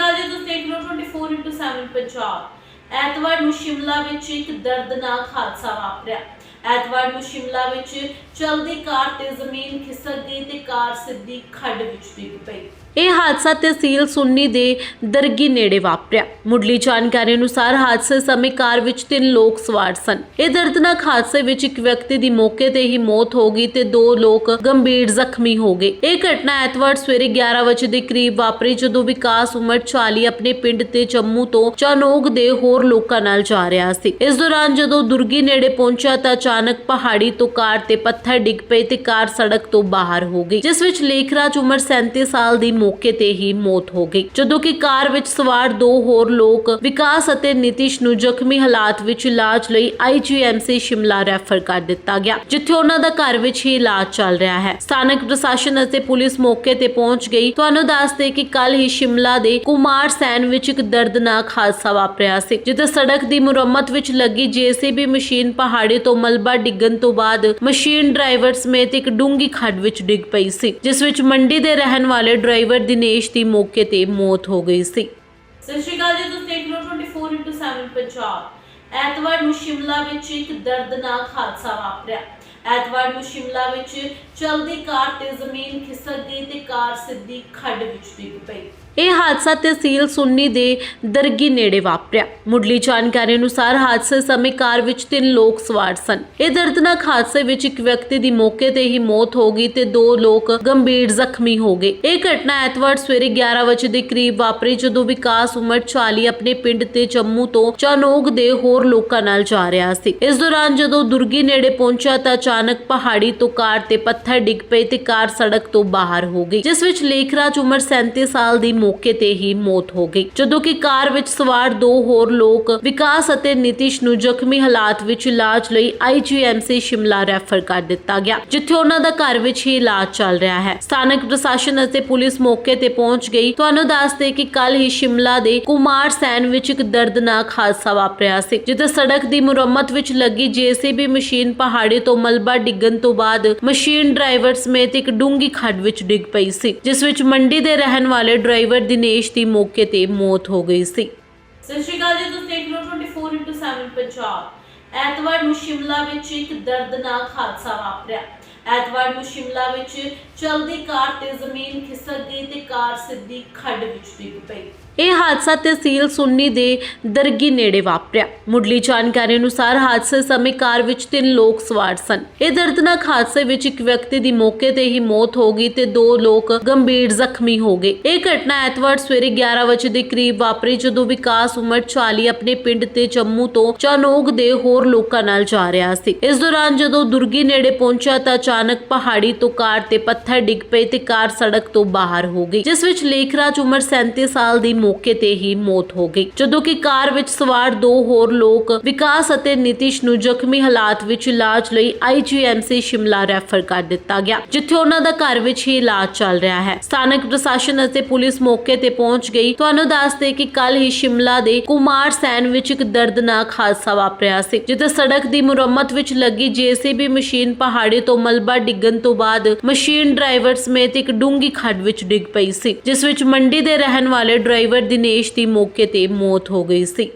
ਅਕਾਲ ਜੀ ਤੁਸੀਂ ਦੇਖ ਰਹੇ ਹੋ 24/7 ਪੰਜਾਬ। ਐਤਵਾਰ ਨੂੰ ਸ਼ਿਮਲਾ ਵਿੱਚ ਇੱਕ ਦਰਦਨਾਕ ਹਾਦਸਾ ਵਾਪਰਿਆ। ਐਤਵਾਰ ਨੂੰ ਸ਼ਿਮਲਾ ਵਿੱਚ ਚਲਦੀ ਕਾਰ ਤੇ ਜ਼ਮੀਨ ਖਿਸਕ ਗਈ ਤੇ ਕਾਰ ਸਿੱਧੀ ਖੱਡ ਵਿੱਚ ਡਿੱਗ ਪਈ। ਇਹ ਹਾਦਸਾ ਤਹਿਸੀਲ ਸੁੰਨੀ ਦੇ ਦਰਗੀ ਨੇੜੇ ਵਾਪਰਿਆ। ਮੁੱਢਲੀ ਜਾਣਕਾਰੀ ਅਨੁਸਾਰ ਹਾਦਸੇ ਸਮੇਂ ਕਾਰ ਵਿੱਚ ਤਿੰਨ ਲੋਕ ਸਵਾਰ ਸਨ। ਇਹ ਦਰਦਨਾਕ ਹਾਦਸੇ ਵਿੱਚ ਇੱਕ ਵਿਅਕਤੀ ਦੀ ਮੌਕੇ ਤੇ ਹੀ ਮੌਤ ਹੋ ਗਈ ਤੇ ਦੋ ਲੋਕ ਗੰਭੀਰ ਜ਼ਖਮੀ ਹੋ ਗਏ। ਇਹ ਘਟਨਾ ਐਤਵਾਰ ਸਵੇਰੇ 11 ਵਜੇ ਦੇ ਕਰੀਬ ਵਾਪਰੀ, ਜਦੋਂ ਵਿਕਾਸ ਉਮਰ 40 ਆਪਣੇ ਪਿੰਡ ਤੇ ਜੰਮੂ ਤੋਂ ਚਾਨੋਗ ਦੇ ਹੋਰ ਲੋਕਾਂ ਨਾਲ ਜਾ ਰਿਹਾ ਸੀ। ਇਸ ਦੌਰਾਨ ਜਦੋਂ ਦੁਰਗੀ ਨੇੜੇ ਪਹੁੰਚਿਆ ਤਾਂ ਅਚਾਨਕ ਪਹਾੜੀ ਤੋਂ ਕਾਰ ਤੇ ਪੱਥਰ ਡਿੱਗ ਪਏ ਤੇ ਕਾਰ ਸੜਕ ਤੋਂ ਬਾਹਰ ਹੋ ਗਈ, ਜਿਸ ਵਿੱਚ ਲੇਖਰਾਜ ਉਮਰ 37 ਸਾਲ ਦੀ ਮੌਕੇ ਤੇ ਹੀ ਮੌਤ ਹੋ ਗਈ। ਜਦੋਂ ਕਿ ਕਾਰ ਵਿੱਚ ਸਵਾਰ ਦੋ ਹੋਰ ਲੋਕ ਵਿਕਾਸ ਅਤੇ ਨਿਤਿਸ਼ ਨੂੰ ਜ਼ਖਮੀ ਹਾਲਾਤ ਵਿੱਚ ਇਲਾਜ ਲਈ ਆਈਜੀਐਮਸੀ ਸ਼ਿਮਲਾ ਰੈਫਰ ਕਰ ਦਿੱਤਾ ਗਿਆ, ਜਿੱਥੇ ਉਹਨਾਂ ਦਾ ਘਰ ਵਿੱਚ ਹੀ ਇਲਾਜ ਚੱਲ ਰਿਹਾ ਹੈ। ਸਥਾਨਕ ਪ੍ਰਸ਼ਾਸਨ ਅਤੇ ਪੁਲਿਸ ਮੌਕੇ ਤੇ ਪਹੁੰਚ ਗਈ। ਤੁਹਾਨੂੰ ਦੱਸਦੇ ਕਿ ਕੱਲ ਹੀ ਸ਼ਿਮਲਾ ਦੇ ਕੁਮਾਰ ਸੈਨ ਵਿੱਚ ਇੱਕ ਦਰਦਨਾਕ ਹਾਦਸਾ ਵਾਪਰਿਆ ਸੀ, ਜਿੱਥੇ ਸੜਕ ਦੀ ਮੁਰੰਮਤ ਵਿੱਚ ਲੱਗੀ ਜੀਸੀਬੀ ਮਸ਼ੀਨ ਪਹਾੜੀ ਤੋਂ ਮਲਬਾ ਡਿੱਗਣ ਤੋਂ ਬਾਅਦ ਮਸ਼ੀਨ ਡਰਾਈਵਰ ਸਮੇਤ ਇੱਕ ਡੂੰਗੀ ਖੱਡ ਵਿੱਚ ਡਿੱਗ ਪਈ ਸੀ, ਜਿਸ ਵਿੱਚ ਮੰਡੀ ਦੇ ਰਹਿਣ ਵਾਲੇ ਡਰਾਈਵਰ ਦਿਨੇਸ਼ ਦੀ ਮੌਕੇ ਤੇ ਮੌਤ ਹੋ ਗਈ ਸੀ। ਸਤਿ ਸ਼੍ਰੀ ਅਕਾਲ ਜੀ, ਤੁਸੀਂ ਦੇਖ ਰਹੇ ਹੋ 24/7 ਪੰਜਾਬ। ਐਤਵਾਰ ਨੂੰ ਸ਼ਿਮਲਾ ਵਿੱਚ ਇੱਕ ਦਰਦਨਾਕ ਹਾਦਸਾ ਵਾਪਰਿਆ। ਐਤਵਾਰ ਨੂੰ ਸ਼ਿਮਲਾ ਵਿੱਚ ਚਲਦੀ ਕਾਰ ਤੇ ਜ਼ਮੀਨ ਖਿਸਕ ਗਈ ਤੇ ਕਾਰ ਸਿੱਧੀ ਖੱਡ ਵਿੱਚ ਡਿੱਗ ਪਈ। ਇਹ ਹਾਦਸਾ ਤਹਿਸੀਲ ਸੁੰਨੀ ਦੇ ਦਰਗੀ ਨੇੜੇ ਵਾਪਰਿਆ। ਮੁੱਢਲੀ ਜਾਣਕਾਰੀ ਅਨੁਸਾਰ ਹਾਦਸੇ ਸਮੇਂ ਕਾਰ ਵਿੱਚ ਤਿੰਨ ਲੋਕ ਸਵਾਰ ਸਨ। ਇਹ ਦਰਦਨਾਕ ਹਾਦਸੇ ਵਿੱਚ ਇੱਕ ਵਿਅਕਤੀ ਦੀ ਮੌਕੇ ਤੇ ਹੀ ਮੌਤ ਹੋ ਗਈ ਤੇ ਦੋ ਲੋਕ ਗੰਭੀਰ ਜ਼ਖਮੀ ਹੋ ਗਏ। ਇਹ ਘਟਨਾ ਐਤਵਾਰ ਸਵੇਰੇ 11 ਵਜੇ ਦੇ ਕਰੀਬ ਵਾਪਰੀ ਜਦੋਂ ਵਿਕਾਸ ਉਮਰ 40 ਆਪਣੇ ਪਿੰਡ ਤੇ ਜੰਮੂ ਤੋਂ ਚਾਨੋਗ ਦੇ ਹੋਰ ਲੋਕਾਂ ਨਾਲ ਜਾ ਰਿਹਾ ਸੀ। ਇਸ ਦੌਰਾਨ ਜਦੋਂ ਦੁਰਗੀ ਨੇੜੇ ਪਹੁੰਚਿਆ ਤਾਂ ਅਚਾਨਕ ਪਹਾੜੀ ਤੋਂ ਕਾਰ ਤੇ ਪੱਥਰ ਡਿੱਗ ਪਏ ਤੇ ਕਾਰ ਸੜਕ ਤੋਂ ਬਾਹਰ ਹੋ ਗਈ, ਜਿਸ ਵਿੱਚ ਲੇਖਰਾਜ ਉਮਰ 37 ਸਾਲ ਦੀ ਮੌਕੇ ਤੇ ਹੀ ਮੌਤ ਹੋ ਗਈ। ਜਦੋਂ ਕਿ ਕਾਰ ਵਿੱਚ ਸਵਾਰ ਦੋ ਹੋਰ ਲੋਕ ਵਿਕਾਸ ਅਤੇ ਨਿਤਿਸ਼ ਨੂੰ ਜ਼ਖਮੀ ਹਾਲਾਤ ਵਿੱਚ ਇਲਾਜ ਲਈ ਆਈਜੀਐਮਸੀ ਸ਼ਿਮਲਾ ਰੈਫਰ ਕਰ ਦਿੱਤਾ ਗਿਆ, ਜਿੱਥੇ ਉਹਨਾਂ ਦਾ ਘਰ ਵਿੱਚ ਹੀ ਇਲਾਜ ਚੱਲ ਰਿਹਾ ਹੈ। ਸਥਾਨਕ ਪ੍ਰਸ਼ਾਸਨ ਅਤੇ ਪੁਲਿਸ ਮੌਕੇ ਤੇ ਪਹੁੰਚ ਗਈ। ਤੁਹਾਨੂੰ ਦੱਸਦੇ ਕਿ ਕੱਲ ਹੀ ਸ਼ਿਮਲਾ ਦੇ ਕੁਮਾਰ ਸੈਨ ਵਿੱਚ ਇੱਕ ਦਰਦਨਾਕ ਹਾਦਸਾ ਵਾਪਰਿਆ ਸੀ, ਜਿੱਥੇ ਸੜਕ ਦੀ ਮੁਰੰਮਤ ਵਿੱਚ ਲੱਗੀ ਜੀਸੀਬੀ ਮਸ਼ੀਨ ਪਹਾੜੀ ਤੋਂ ਮਲਬਾ ਡਿੱਗਣ ਤੋਂ ਬਾਅਦ ਮਸ਼ੀਨ ਡਰਾਈਵਰ ਸਮੇਤ ਇੱਕ ਡੂੰਗੀ ਖੱਡ ਵਿੱਚ ਡਿੱਗ ਪਈ ਸੀ, ਜਿਸ ਵਿੱਚ ਮੰਡੀ ਦੇ ਰਹਿਣ ਵਾਲੇ ਡਰਾਈਵਰ ਦਿਨੇਸ਼ ਦੀ ਮੌਕੇ ਤੇ ਮੌਤ ਹੋ ਗਈ ਸੀ। ਸਤਿ ਸ਼੍ਰੀ ਅਕਾਲ ਜੀ, ਤੁਸੀਂ ਦੇਖ ਰਹੇ ਹੋ 24 ਪੰਜਾਬ। ਐਤਵਾਰ ਨੂੰ ਸ਼ਿਮਲਾ ਵਿੱਚ ਇੱਕ ਦਰਦਨਾਕ ਹਾਦਸਾ ਵਾਪਰਿਆ। ਐਤਵਾਰ ਨੂੰ ਸ਼ਿਮਲਾ ਵਿੱਚ ਚਲਦੀ ਕਾਰ ਤੇ ਜ਼ਮੀਨ ਖਿਸਕ ਗਈ ਤੇ ਕਾਰ ਸਿੱਧੀ ਖੱਡ ਵਿੱਚ ਡਿੱਗ ਪਈ। ਇਹ ਹਾਦਸਾ ਤਹਿਸੀਲ ਸੁੰਨੀ ਦੇ ਦਰਗੀ ਨੇੜੇ ਵਾਪਰਿਆ। ਮੁੱਢਲੀ ਜਾਣਕਾਰੀ ਅਨੁਸਾਰ ਹਾਦਸੇ ਸਮੇਂ ਕਾਰ ਵਿੱਚ ਤਿੰਨ ਲੋਕ ਸਵਾਰ ਸਨ। ਇਹ ਦਰਦਨਾਕ ਹਾਦਸੇ ਵਿੱਚ ਇੱਕ ਵਿਅਕਤੀ ਦੀ ਮੌਕੇ ਤੇ ਹੀ ਮੌਤ ਹੋ ਗਈ ਤੇ ਦੋ ਲੋਕ ਗੰਭੀਰ ਜ਼ਖਮੀ ਹੋ ਗਏ। ਇਹ ਘਟਨਾ ਐਤਵਾਰ ਸਵੇਰੇ 11 ਵਜੇ ਦੇ ਕਰੀਬ ਵਾਪਰੀ, ਜਦੋਂ ਵਿਕਾਸ ਉਮਰ 40 ਆਪਣੇ ਪਿੰਡ ਤੇ ਜੰਮੂ ਤੋਂ ਚਾਨੋਗ ਦੇ ਹੋਰ ਲੋਕਾਂ ਨਾਲ ਜਾ ਰਿਹਾ ਸੀ। ਇਸ ਦੌਰਾਨ ਜਦੋਂ ਦੁਰਗੀ ਨੇੜੇ ਪਹੁੰਚਿਆ ਤਾਂ ਅਚਾਨਕ ਪਹਾੜੀ ਤੋਂ ਕਾਰ ਤੇ ਪੱਥਰ ਡਿੱਗ ਪਏ ਤੇ ਕਾਰ ਸੜਕ ਤੋਂ ਬਾਹਰ ਹੋ ਗਈ, ਜਿਸ ਵਿੱਚ ਲੇਖਰਾਜ ਉਮਰ 37 ਸਾਲ ਦੀ ਮੌਕੇ ਤੇ ਹੀ ਮੌਤ ਹੋ ਗਈ। ਜਦੋਂ ਕਿ ਕਾਰ ਵਿੱਚ ਸਵਾਰ ਦੋ ਹੋਰ ਲੋਕ ਵਿਕਾਸ ਅਤੇ ਨਿਤਿਸ਼ ਨੂੰ ਜ਼ਖਮੀ ਹਾਲਾਤ ਵਿੱਚ ਇਲਾਜ ਲਈ ਆਈਜੀਐਮਸੀ ਸ਼ਿਮਲਾ ਰੈਫਰ ਕਰ ਦਿੱਤਾ ਗਿਆ, ਜਿੱਥੇ ਉਹਨਾਂ ਦਾ ਘਰ ਵਿੱਚ ਹੀ ਇਲਾਜ ਚੱਲ ਰਿਹਾ ਹੈ। ਸਥਾਨਕ ਪ੍ਰਸ਼ਾਸਨ ਅਤੇ ਪੁਲਿਸ ਮੌਕੇ ਤੇ ਪਹੁੰਚ ਗਈ। ਤੁਹਾਨੂੰ ਦੱਸਦੇ ਕਿ ਕੱਲ ਹੀ ਸ਼ਿਮਲਾ ਦੇ ਕੁਮਾਰ ਸੈਨ ਵਿੱਚ ਇੱਕ ਦਰਦਨਾਕ ਹਾਦਸਾ ਵਾਪਰਿਆ ਸੀ, ਜਿੱਥੇ ਸੜਕ ਦੀ ਮੁਰੰਮਤ ਵਿੱਚ ਲੱਗੀ ਜੀਸੀਬੀ ਮਸ਼ੀਨ ਪਹਾੜੀ ਤੋਂ ਮਲਬਾ ਡਿੱਗਣ ਤੋਂ ਬਾਅਦ ਮਸ਼ੀਨ ਡਰਾਈਵਰ ਸਮੇਤ ਇੱਕ ਡੂੰਗੀ ਖੱਡ ਵਿੱਚ ਡਿੱਗ ਪਈ ਸੀ, ਜਿਸ ਵਿੱਚ ਮੰਡੀ ਦੇ ਰਹਿਣ ਵਾਲੇ ਡਰਾਈਵਰ ਦਿਨੇਸ਼ ਦੀ ਮੌਕੇ ਤੇ ਮੌਤ ਹੋ ਗਈ ਸੀ।